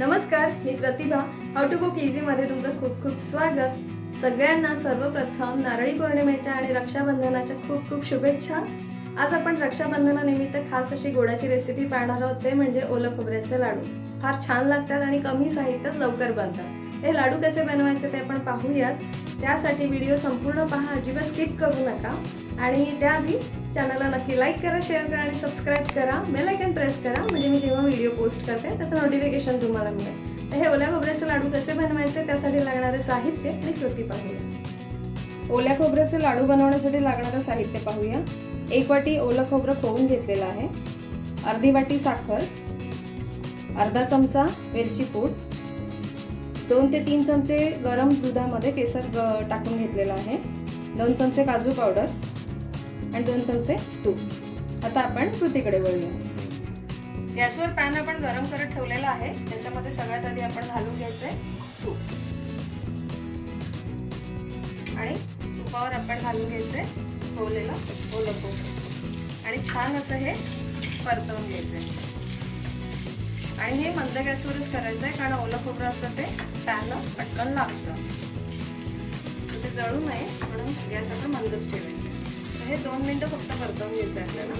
नमस्कार मी Pratibha. How to cook इझीमध्ये तुमचं खूप खूप स्वागत. सगळ्यांना सर्वप्रथम नारळी पौर्णिमेच्या आणि रक्षाबंधनाच्या खूप खूप शुभेच्छा. आज आपण रक्षाबंधनानिमित्त खास अशी गोडाची रेसिपी पाहणार आहोत. ते म्हणजे ओलं खोबऱ्याचे लाडू. फार छान लागतात आणि कमी साहित्यात लवकर बनतात. हे लाडू कसे बनवायचे ते आपण पाहूयाच त्यासाठी व्हिडिओ संपूर्ण पहा अजिबात स्किप करू नका. आणि त्याआधी चॅनलला नक्की लाईक करा शेअर करा आणि सबस्क्राईब करा. बेल आयकन प्रेस करा म्हणजे मी जेव्हा व्हिडिओ पोस्ट करते त्याचं नोटिफिकेशन तुम्हाला मिळेल. तर हे ओल्या खोबऱ्याचे लाडू कसे बनवायचे त्यासाठी लागणारे साहित्य आणि कृती पाहूया. ओल्या खोबऱ्याचे लाडू बनवण्यासाठी लागणारं साहित्य पाहूया. एक वाटी ओलं खोबरं खोवून घेतलेलं आहे. अर्धी वाटी साखर. अर्धा चमचा वेलची पूड. दोन ते तीन चमचे गरम दुधामध्ये केसर ग- टाकून घेतलेलं आहे. दोन चमचे काजू पावडर आणि दोन चमचे तूप. आता आपण कृतीकडे वळूया. गॅसवर पॅन आपण गरम करत ठेवलेला आहे. त्याच्यामध्ये सगळ्यात आधी आपण घालून घ्यायचंय तूप. आणि तुपावर आपण घालून घ्यायचंय ठेवलेलं ओलं खोबरं आणि छान असं हे परतवून घ्यायचंय. आणि हे मंद गॅसवरच करायचं आहे कारण ओलं खोबरं असतं ते पॅनला पटकन लागतं. ते जळू नये म्हणून गॅस आपण मंदच ठेवायचं. तर हे दोन मिनटं फक्त परतवून घ्यायचं आहे आपल्याला.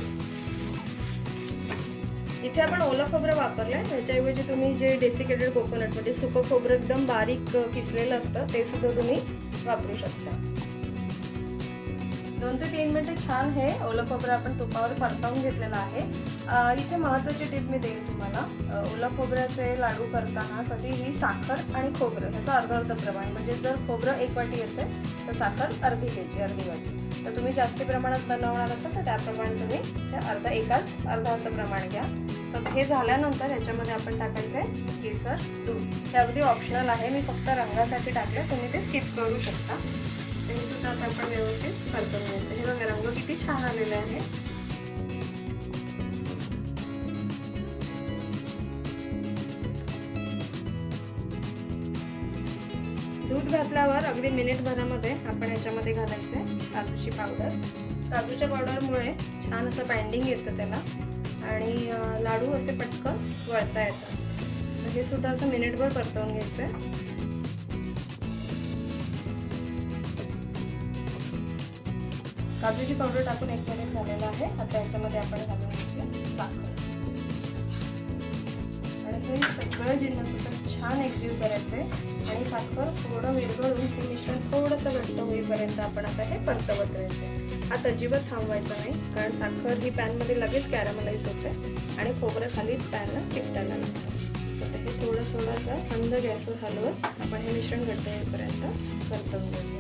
इथे आपण ओलं खोबरं वापरलंय. त्याच्याऐवजी तुम्ही जे डेसिकेटेड कोकोनट म्हणजे सुकं खोबरं एकदम बारीक किसलेलं असतं ते सुद्धा तुम्ही वापरू शकता. दोन ते तीन मिनटं छान हे ओलं खोबरं आपण तुपावर परतावून घेतलेलं आहे. इथे महत्त्वाची टिप मी देईन तुम्हाला. ओला ओलं खोबऱ्याचे लाडू करताना कधीही साखर आणि खोबरं ह्याचं अर्ध अर्ध प्रमाण म्हणजे जर खोबरं एक वाटी असेल तर साखर अर्धी घ्यायची अर्धी वाटी. तर तुम्ही जास्त प्रमाणात बनवणार असाल तर त्याप्रमाणे तुम्ही त्या अर्धा एकाच अर्धा असं प्रमाण घ्या. सो हे झाल्यानंतर ह्याच्यामध्ये आपण टाकायचं आहे केसर दूध ते अगदी ऑप्शनल आहे. मी फक्त रंगासाठी टाकलं तुम्ही ते स्किप करू शकता. ते सुद्धा आता आपण व्यवस्थित परतून घ्यायचं. हे बघा रंग किती छान आलेला आहे. दूध घातल्यावर अगदी मिनिटभरामध्ये आपण याच्यामध्ये घालायचं आहे काजूची पावडर काजूच्या पावडरमुळे छान असं बाइंडिंग येतं त्याला आणि लाडू असे पटकन वळता येतात. हे सुद्धा असं मिनिटभर परतवून घ्यायचं आहे. काजूची पावडर टाकून एक मिनिट झालेला आहे. आता याच्यामध्ये आपण घालून घ्यायची साखर. आणि हे सगळं जिन्नस असं छान एकजीव आहे आणि साखर थोडं विरघळून हे मिश्रण थोडंसं घट्ट होईपर्यंत आपण आता हे परतवत राहायचं आता अजिबात थांबवायचं नाही कारण साखर ही पॅनमध्ये लगेच कॅरामलाईज होते आणि खोबरं खाली पॅनला चिकटायला लागतं. सो ते हे थोडं थोडंसं थंड गॅसवर हलवत आपण हे मिश्रण घट्ट होईपर्यंत परतवून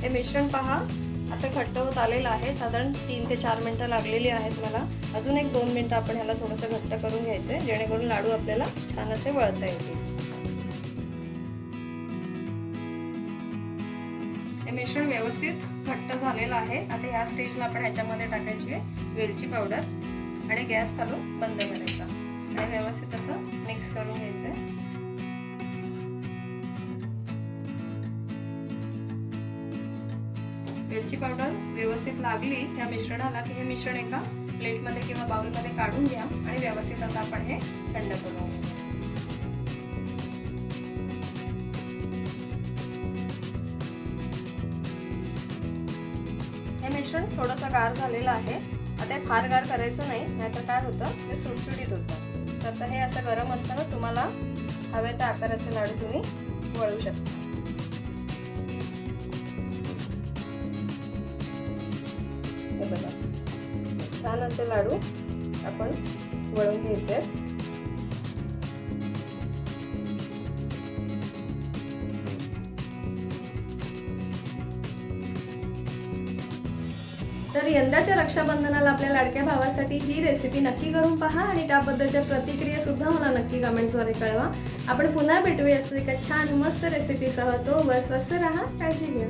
हे मिश्रण पहा. आता घट्ट होत आलेलं आहे. साधारण तीन ते चार मिनटं लागलेली आहेत मला. अजून एक दोन मिनटं आपण ह्याला थोडंसं घट्ट करून घ्यायचं आहे. जेणेकरून लाडू आपल्याला छान असे वळता येतील. हे मिश्रण व्यवस्थित घट्ट झालेलं आहे. आता ह्या स्टेजला आपण ह्याच्यामध्ये टाकायची आहे वेलची पावडर आणि गॅस घालून बंद करायचा. आणि व्यवस्थित असं मिक्स करून घ्यायचं मिरची पावडर व्यवस्थित लागली त्या मिश्रणाला की हे मिश्रण एका प्लेटमध्ये किंवा बाउलमध्ये काढून घ्या आणि व्यवस्थित आता आपण हे थंड करू. हे मिश्रण थोडंसं गार झालेलं आहे. आता फार गार करायचं नाही नाहीतर काय होतं? ते सुटसुटीत होतं. तर हे असं गरम असताना तुम्हाला हवे त्या आकाराचे लाडू तुम्ही वळू शकता. छान असे लाडू आपण वळून घ्यायचे तर यंदाच्या रक्षाबंधनाला आपल्या लाडक्या भावासाठी ही रेसिपी नक्की करून पहा आणि त्याबद्दलच्या प्रतिक्रिया सुद्धा मला नक्की कमेंट्सद्वारे कळवा. आपण पुन्हा भेटूया असं एका छान मस्त रेसिपीसह तो वर स्वस्त राहा काळजी घ्या.